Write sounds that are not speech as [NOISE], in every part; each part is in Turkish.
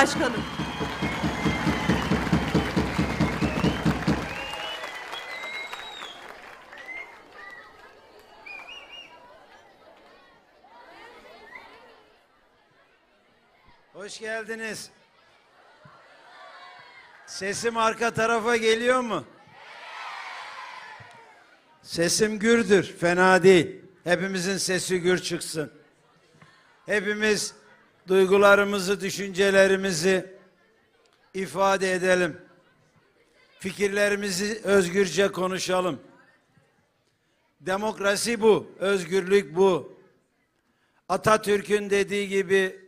Başkanım. Hoş geldiniz. Sesim arka tarafa geliyor mu? Sesim gürdür, fena değil. Hepimizin sesi gür çıksın. Hepimiz duygularımızı, düşüncelerimizi ifade edelim. Fikirlerimizi özgürce konuşalım. Demokrasi bu, özgürlük bu. Atatürk'ün dediği gibi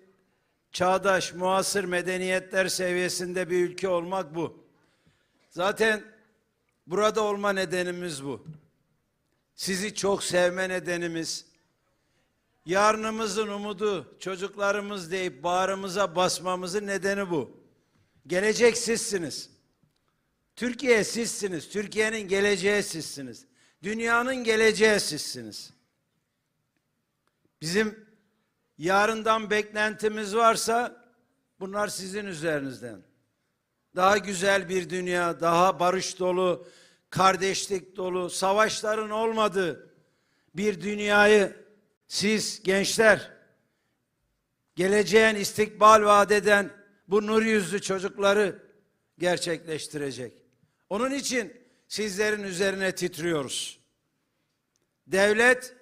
çağdaş, muasır medeniyetler seviyesinde bir ülke olmak bu. Zaten burada olma nedenimiz bu. Sizi çok sevme nedenimiz, yarınımızın umudu, çocuklarımız deyip bağrımıza basmamızın nedeni bu. Gelecek sizsiniz. Türkiye sizsiniz. Türkiye'nin geleceği sizsiniz. Dünyanın geleceği sizsiniz. Bizim yarından beklentimiz varsa bunlar sizin üzerinizden. Daha güzel bir dünya, daha barış dolu, kardeşlik dolu, savaşların olmadığı bir dünyayı siz gençler geleceğin istikbal vaat eden bu nur yüzlü çocukları gerçekleştirecek. Onun için sizlerin üzerine titriyoruz. Devlet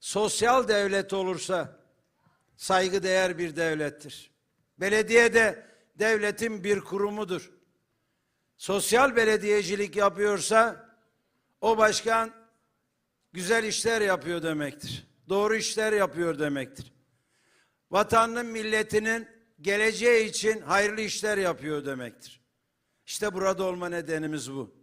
sosyal devlet olursa saygıdeğer bir devlettir. Belediye de devletin bir kurumudur. Sosyal belediyecilik yapıyorsa o başkan güzel işler yapıyor demektir. Doğru işler yapıyor demektir. Vatanının, milletinin geleceği için hayırlı işler yapıyor demektir. İşte burada olma nedenimiz bu.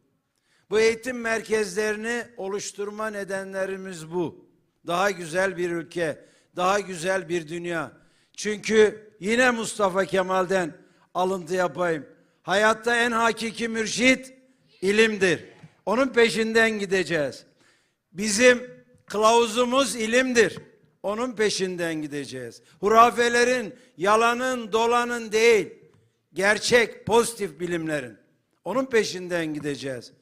Bu eğitim merkezlerini oluşturma nedenlerimiz bu. Daha güzel bir ülke, daha güzel bir dünya. Çünkü yine Mustafa Kemal'den alıntı yapayım. Hayatta en hakiki mürşit ilimdir. Onun peşinden gideceğiz. Bizim kılavuzumuz ilimdir. Onun peşinden gideceğiz. Hurafelerin, yalanın, dolanın değil, gerçek, pozitif bilimlerin. Onun peşinden gideceğiz.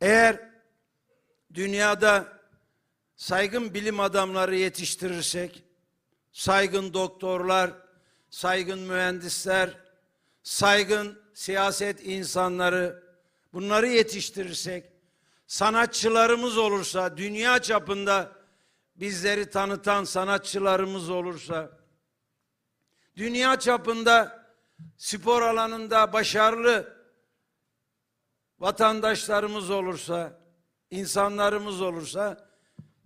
Eğer dünyada saygın bilim adamları yetiştirirsek, saygın doktorlar, saygın mühendisler, saygın siyaset insanları bunları yetiştirirsek, sanatçılarımız olursa, dünya çapında bizleri tanıtan sanatçılarımız olursa, dünya çapında spor alanında başarılı vatandaşlarımız olursa, insanlarımız olursa,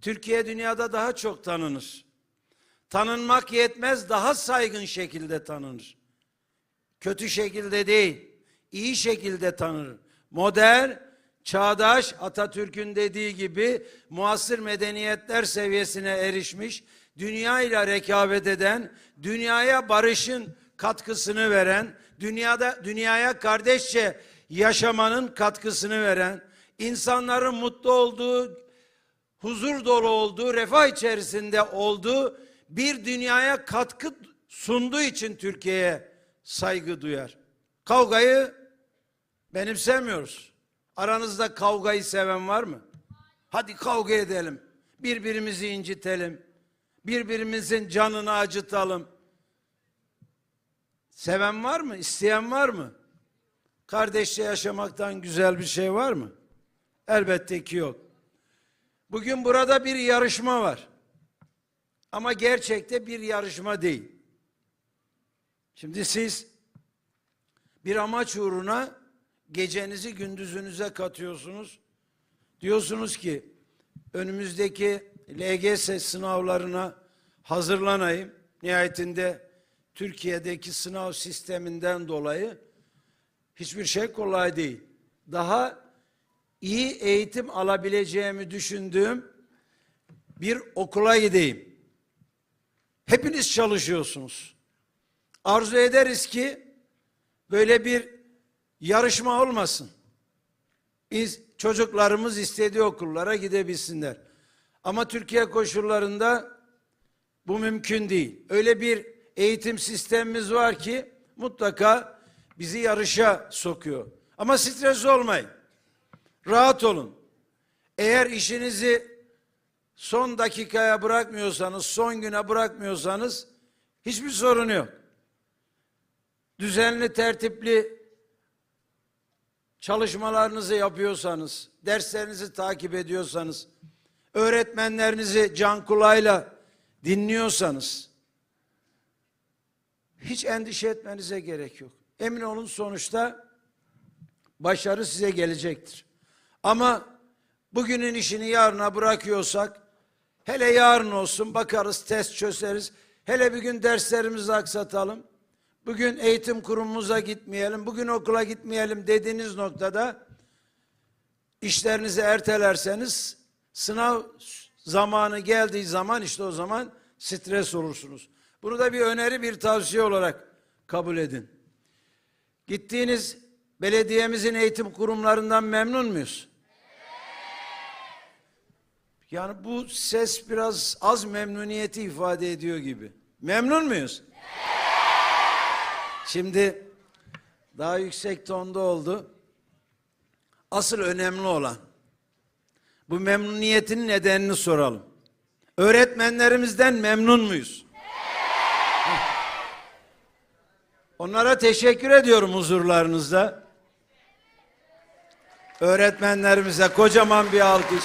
Türkiye dünyada daha çok tanınır. Tanınmak yetmez, daha saygın şekilde tanınır. Kötü şekilde değil, iyi şekilde tanınır. Modern, çağdaş, Atatürk'ün dediği gibi muasır medeniyetler seviyesine erişmiş, dünya ile rekabet eden, dünyaya barışın katkısını veren, dünyada dünyaya kardeşçe yaşamanın katkısını veren, insanların mutlu olduğu, huzur dolu olduğu, refah içerisinde olduğu bir dünyaya katkı sunduğu için Türkiye'ye saygı duyar. Kavgayı benimsemiyoruz. Aranızda kavgayı seven var mı? Hadi kavga edelim. Birbirimizi incitelim. Birbirimizin canını acıtalım. Seven var mı? İsteyen var mı? Kardeşçe yaşamaktan güzel bir şey var mı? Elbette ki yok. Bugün burada bir yarışma var. Ama gerçekte bir yarışma değil. Şimdi siz bir amaç uğruna gecenizi gündüzünüze katıyorsunuz. Diyorsunuz ki önümüzdeki LGS sınavlarına hazırlanayım. Nihayetinde Türkiye'deki sınav sisteminden dolayı hiçbir şey kolay değil. Daha iyi eğitim alabileceğimi düşündüğüm bir okula gideyim. Hepiniz çalışıyorsunuz. Arzu ederiz ki böyle bir yarışma olmasın. Biz çocuklarımız istediği okullara gidebilsinler. Ama Türkiye koşullarında bu mümkün değil. Öyle bir eğitim sistemimiz var ki mutlaka bizi yarışa sokuyor. Ama stres olmayın. Rahat olun. Eğer işinizi son dakikaya bırakmıyorsanız, son güne bırakmıyorsanız hiçbir sorun yok. Düzenli, tertipli çalışmalarınızı yapıyorsanız, derslerinizi takip ediyorsanız, öğretmenlerinizi can kulağıyla dinliyorsanız hiç endişe etmenize gerek yok. Emin olun sonuçta başarı size gelecektir. Ama bugünün işini yarına bırakıyorsak hele yarın olsun bakarız test çözeriz. Hele bir gün derslerimizi aksatalım. Bugün eğitim kurumumuza gitmeyelim, bugün okula gitmeyelim dediğiniz noktada işlerinizi ertelerseniz sınav zamanı geldiği zaman işte o zaman stres olursunuz. Bunu da bir öneri, bir tavsiye olarak kabul edin. Gittiğiniz belediyemizin eğitim kurumlarından memnun muyuz? Yani bu ses biraz az memnuniyeti ifade ediyor gibi. Memnun muyuz? Şimdi daha yüksek tonda oldu. Asıl önemli olan bu memnuniyetin nedenini soralım. Öğretmenlerimizden memnun muyuz? [LAUGHS] Onlara teşekkür ediyorum huzurlarınızda. Öğretmenlerimize kocaman bir alkış.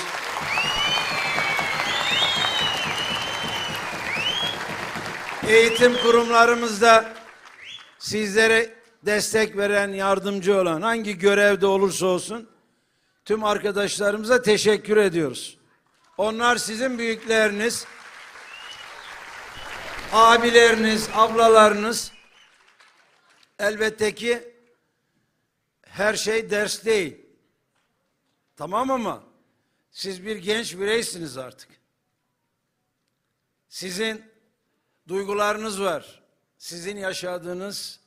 Eğitim kurumlarımızda sizlere destek veren, yardımcı olan hangi görevde olursa olsun tüm arkadaşlarımıza teşekkür ediyoruz. Onlar sizin büyükleriniz, abileriniz, ablalarınız. Elbette ki her şey ders değil. Tamam ama siz bir genç bireysiniz artık. Sizin duygularınız var. Sizin yaşadığınız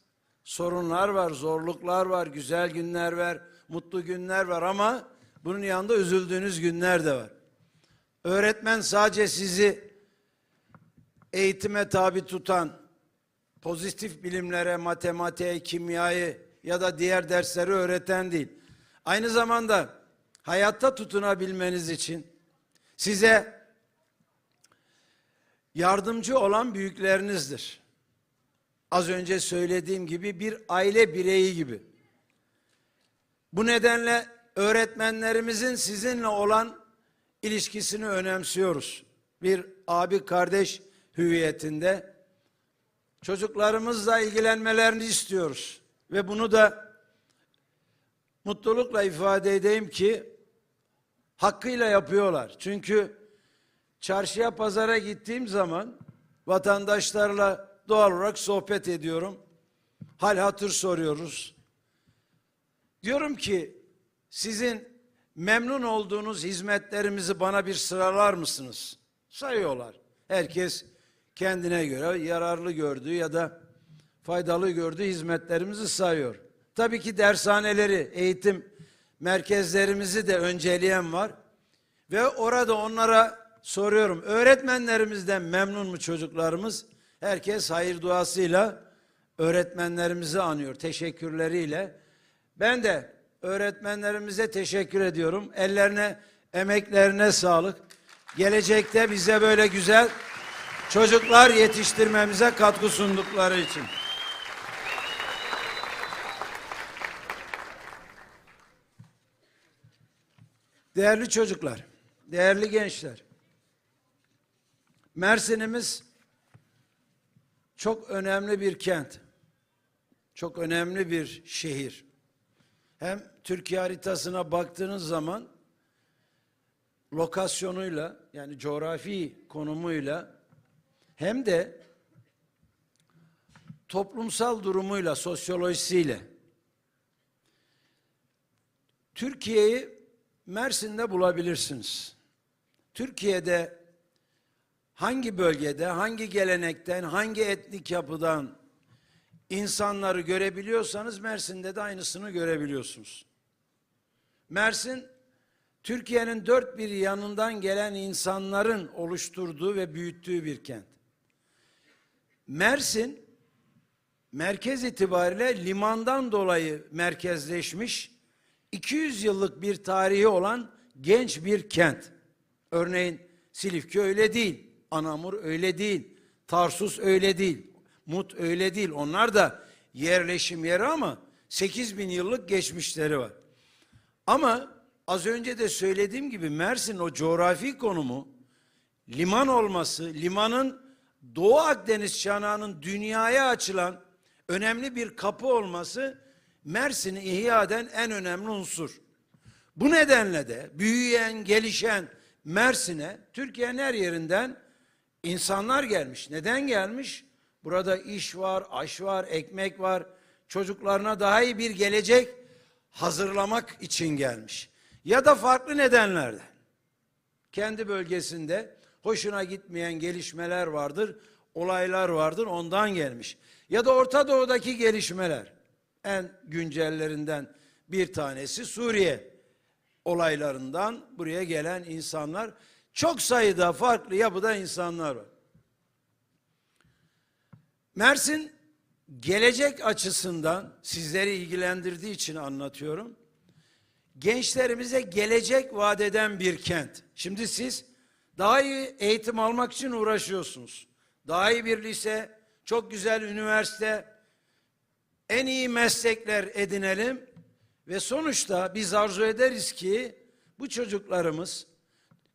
sorunlar var, zorluklar var, güzel günler var, mutlu günler var ama bunun yanında üzüldüğünüz günler de var. Öğretmen sadece sizi eğitime tabi tutan, pozitif bilimlere, matematiğe, kimyayı ya da diğer dersleri öğreten değil. Aynı zamanda hayatta tutunabilmeniz için size yardımcı olan büyüklerinizdir. Az önce söylediğim gibi bir aile bireyi gibi. Bu nedenle öğretmenlerimizin sizinle olan ilişkisini önemsiyoruz. Bir abi kardeş hüviyetinde çocuklarımızla ilgilenmelerini istiyoruz. Ve bunu da mutlulukla ifade edeyim ki hakkıyla yapıyorlar. Çünkü çarşıya pazara gittiğim zaman vatandaşlarla doğal olarak sohbet ediyorum. Hal hatır soruyoruz. Diyorum ki sizin memnun olduğunuz hizmetlerimizi bana bir sıralar mısınız? Sayıyorlar. Herkes kendine göre yararlı gördüğü ya da faydalı gördüğü hizmetlerimizi sayıyor. Tabii ki dershaneleri, eğitim merkezlerimizi de önceleyen var. Ve orada onlara soruyorum. Öğretmenlerimizden memnun mu çocuklarımız? Herkes hayır duasıyla öğretmenlerimizi anıyor. Teşekkürleriyle. Ben de öğretmenlerimize teşekkür ediyorum. Ellerine, emeklerine sağlık. Gelecekte bize böyle güzel çocuklar yetiştirmemize katkı sundukları için. Değerli çocuklar, değerli gençler. Mersin'imiz çok önemli bir kent. Çok önemli bir şehir. Hem Türkiye haritasına baktığınız zaman lokasyonuyla yani coğrafi konumuyla hem de toplumsal durumuyla, sosyolojisiyle Türkiye'yi Mersin'de bulabilirsiniz. Türkiye'de hangi bölgede, hangi gelenekten, hangi etnik yapıdan insanları görebiliyorsanız Mersin'de de aynısını görebiliyorsunuz. Mersin Türkiye'nin dört bir yanından gelen insanların oluşturduğu ve büyüttüğü bir kent. Mersin merkez itibariyle limandan dolayı merkezleşmiş 200 yıllık bir tarihi olan genç bir kent. Örneğin Silifke öyle değil, Anamur öyle değil, Tarsus öyle değil, Mut öyle değil. Onlar da yerleşim yeri ama 8 bin yıllık geçmişleri var. Ama az önce de söylediğim gibi Mersin o coğrafi konumu liman olması, limanın Doğu Akdeniz çanağının dünyaya açılan önemli bir kapı olması Mersin'i ihya eden en önemli unsur. Bu nedenle de büyüyen, gelişen Mersin'e Türkiye'nin her yerinden insanlar gelmiş. Neden gelmiş? Burada iş var, aş var, ekmek var. Çocuklarına daha iyi bir gelecek hazırlamak için gelmiş. Ya da farklı nedenlerden kendi bölgesinde hoşuna gitmeyen gelişmeler vardır, olaylar vardır ondan gelmiş. Ya da Orta Doğu'daki gelişmeler en güncellerinden bir tanesi Suriye olaylarından buraya gelen insanlar çok sayıda farklı yapıda insanlar var. Mersin gelecek açısından sizleri ilgilendirdiği için anlatıyorum gençlerimize gelecek vaat eden bir kent. Şimdi siz daha iyi eğitim almak için uğraşıyorsunuz. Daha iyi bir lise, çok güzel üniversite, en iyi meslekler edinelim ve sonuçta biz arzu ederiz ki bu çocuklarımız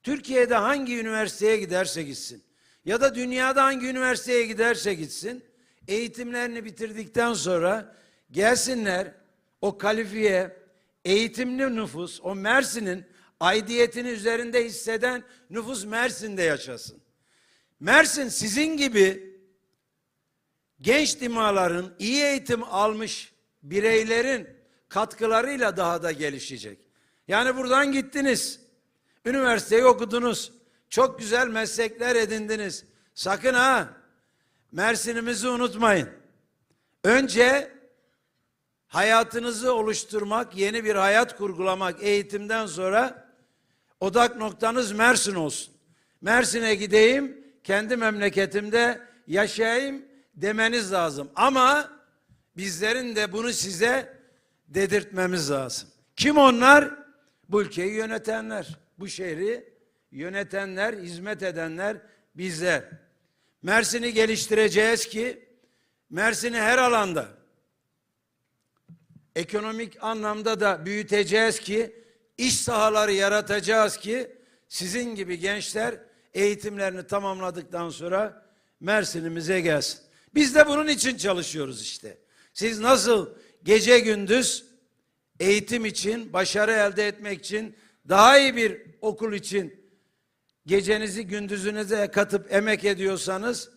Türkiye'de hangi üniversiteye giderse gitsin ya da dünyada hangi üniversiteye giderse gitsin eğitimlerini bitirdikten sonra gelsinler o kalifiye eğitimli nüfus, o Mersin'in aidiyetini üzerinde hisseden nüfus Mersin'de yaşasın. Mersin sizin gibi genç dimaların, iyi eğitim almış bireylerin katkılarıyla daha da gelişecek. Yani buradan gittiniz, üniversiteyi okudunuz, çok güzel meslekler edindiniz. Sakın ha, Mersin'imizi unutmayın. Önce hayatınızı oluşturmak, yeni bir hayat kurgulamak eğitimden sonra odak noktanız Mersin olsun. Mersin'e gideyim, kendi memleketimde yaşayayım demeniz lazım. Ama bizlerin de bunu size dedirtmemiz lazım. Kim onlar? Bu ülkeyi yönetenler, bu şehri yönetenler, hizmet edenler bizler. Mersin'i geliştireceğiz ki Mersin'i her alanda ekonomik anlamda da büyüteceğiz ki iş sahaları yaratacağız ki sizin gibi gençler eğitimlerini tamamladıktan sonra Mersin'imize gelsin. Biz de bunun için çalışıyoruz işte. Siz nasıl gece gündüz eğitim için, başarı elde etmek için, daha iyi bir okul için gecenizi gündüzünüze katıp emek ediyorsanız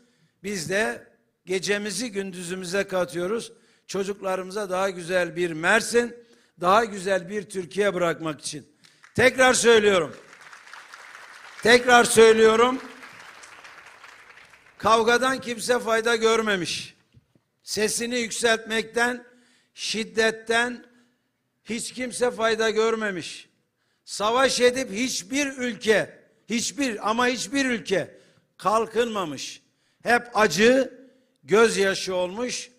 biz de gecemizi gündüzümüze katıyoruz çocuklarımıza daha güzel bir Mersin, daha güzel bir Türkiye bırakmak için. Tekrar söylüyorum. Tekrar söylüyorum. Kavgadan kimse fayda görmemiş. Sesini yükseltmekten, şiddetten hiç kimse fayda görmemiş. Savaş edip hiçbir ülke, hiçbir ama hiçbir ülke kalkınmamış. Hep acı, gözyaşı olmuş,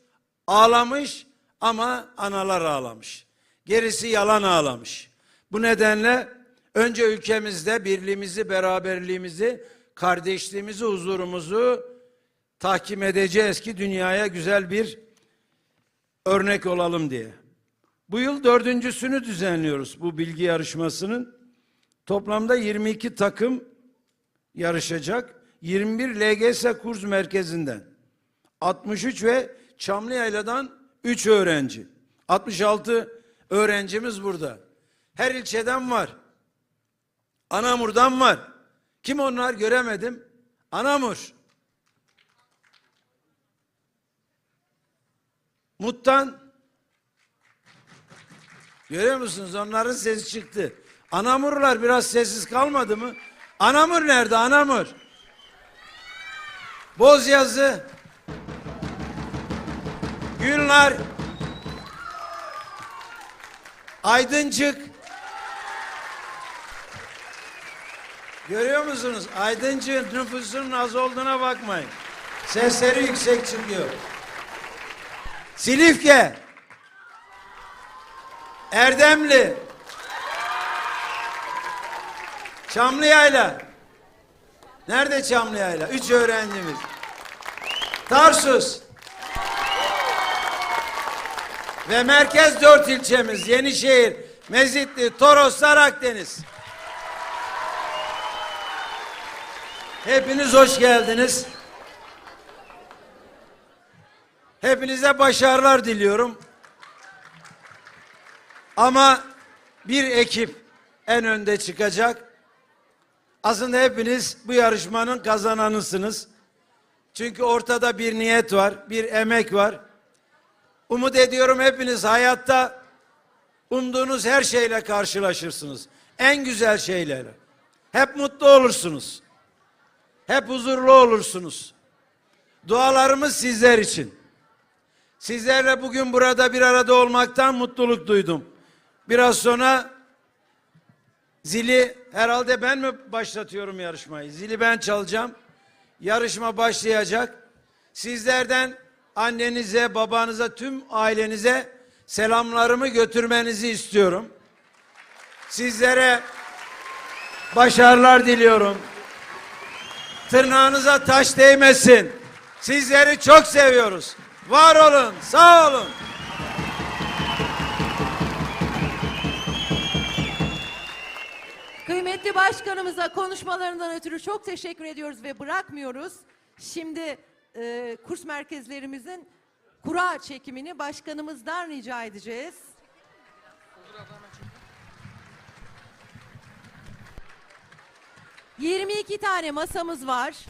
Ağlamış ama analar ağlamış. Gerisi yalan ağlamış. Bu nedenle önce ülkemizde birliğimizi, beraberliğimizi, kardeşliğimizi, huzurumuzu tahkim edeceğiz ki dünyaya güzel bir örnek olalım diye. Bu yıl dördüncüsünü düzenliyoruz bu bilgi yarışmasının. Toplamda 22 takım yarışacak. 21 LGS kurs merkezinden. 63 ve Çamlıyayla'dan 3 öğrenci. 66 öğrencimiz burada. Her ilçeden var. Anamur'dan var. Kim onlar göremedim. Anamur. Mut'tan Görüyor musunuz? Onların sesi çıktı. Anamurlar biraz sessiz kalmadı mı? Anamur nerede? Anamur. Bozyazı. Gülnar, Aydıncık, Görüyor musunuz? Aydıncık nüfusunun az olduğuna bakmayın. Sesleri yüksek çıkıyor. Silifke, Erdemli, Çamlıyayla. Nerede Çamlıyayla? Üç öğrencimiz. Tarsus. Ve merkez dört ilçemiz. Yenişehir, Mezitli, Toroslar, Akdeniz. Hepiniz hoş geldiniz. Hepinize başarılar diliyorum. Ama bir ekip en önde çıkacak. Aslında hepiniz bu yarışmanın kazananısınız. Çünkü ortada bir niyet var, bir emek var. Umut ediyorum hepiniz hayatta umduğunuz her şeyle karşılaşırsınız. En güzel şeylerle. Hep mutlu olursunuz. Hep huzurlu olursunuz. Dualarımız sizler için. Sizlerle bugün burada bir arada olmaktan mutluluk duydum. Biraz sonra zili herhalde ben mi başlatıyorum yarışmayı? Zili ben çalacağım. Yarışma başlayacak. Sizlerden annenize, babanıza, tüm ailenize selamlarımı götürmenizi istiyorum. Sizlere başarılar diliyorum. Tırnağınıza taş değmesin. Sizleri çok seviyoruz. Var olun, sağ olun. Kıymetli başkanımıza konuşmalarından ötürü çok teşekkür ediyoruz ve bırakmıyoruz. Şimdi e, kurs merkezlerimizin kura çekimini başkanımızdan rica edeceğiz. ...22 tane masamız var.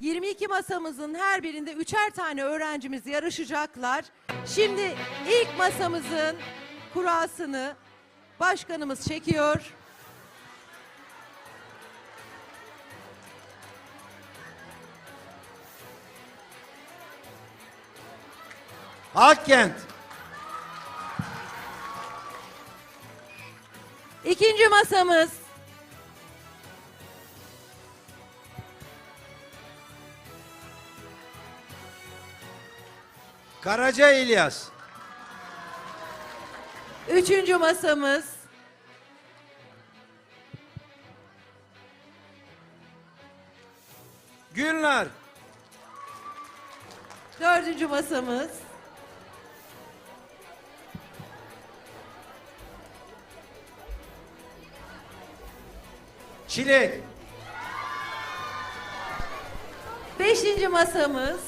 22 masamızın her birinde üçer tane öğrencimiz yarışacaklar. Şimdi ilk masamızın kurasını başkanımız çekiyor. Hakkent, İkinci masamız. Karaca İlyas, Üçüncü masamız. Gülnar, Dördüncü masamız Çilek, Beşinci masamız.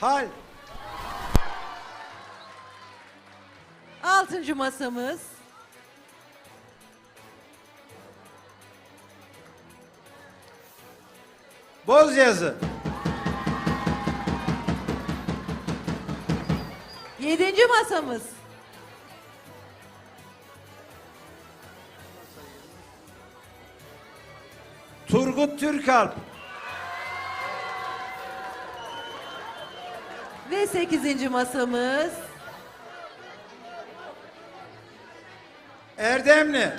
Hal, Altıncı masamız. Bozyazı, Yedinci masamız. Turgut Türkalp, Ve sekizinci masamız. Erdemli,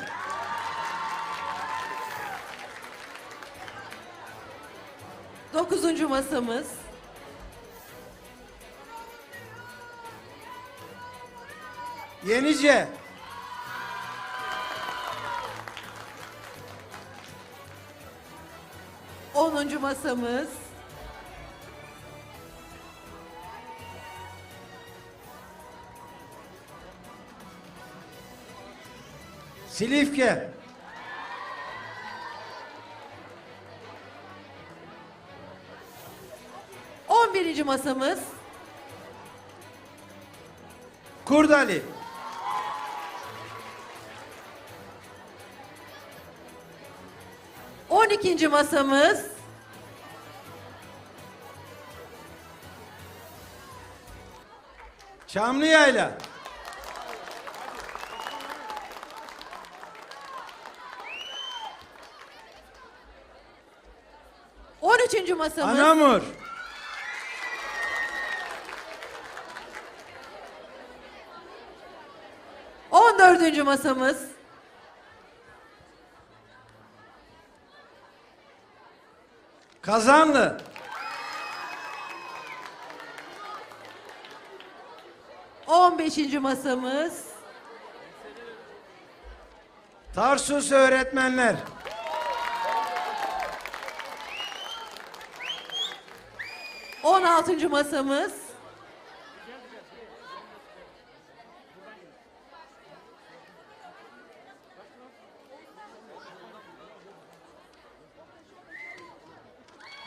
Dokuzuncu masamız Yenice, Onuncu masamız. Silifke, On birinci masamız. Kurdali, On ikinci masamız. Çamlıyayla, On üçüncü masamız. Anamur, On dördüncü masamız Kazanlı. On beşinci masamız. Tarsus öğretmenler. On altıncı masamız.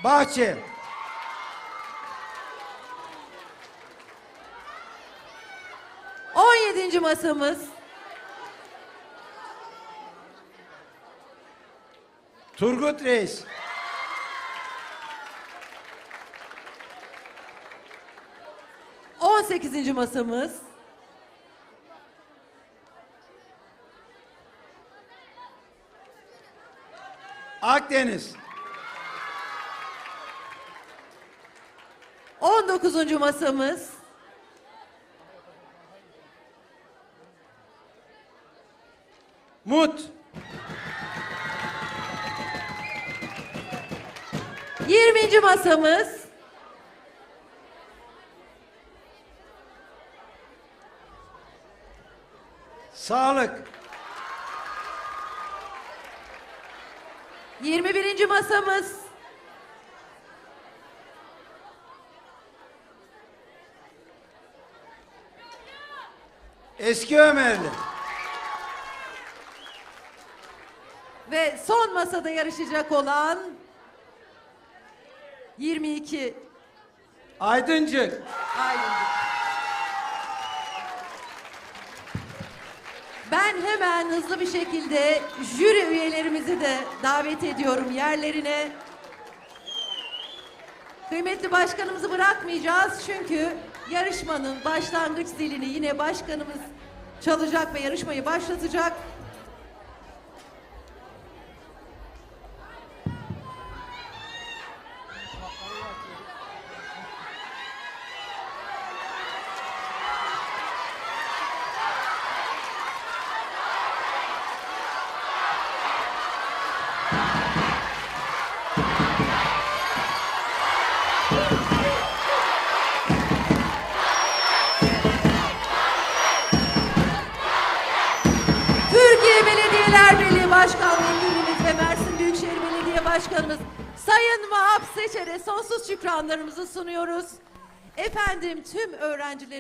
Bahçe. On yedinci masamız. Turgut Reis. On sekizinci masamız. Akdeniz. On dokuzuncu masamız. Mut. Yirminci masamız. Sağlık. Yirmi birinci masamız. Eski Ömerli. Ve son masada yarışacak olan 22 Aydıncık. Aylıncık. Ben hemen hızlı bir şekilde jüri üyelerimizi de davet ediyorum yerlerine. Kıymetli başkanımızı bırakmayacağız çünkü yarışmanın başlangıç zilini yine başkanımız çalacak ve yarışmayı başlatacak. Sunuyoruz. Efendim tüm öğrenciler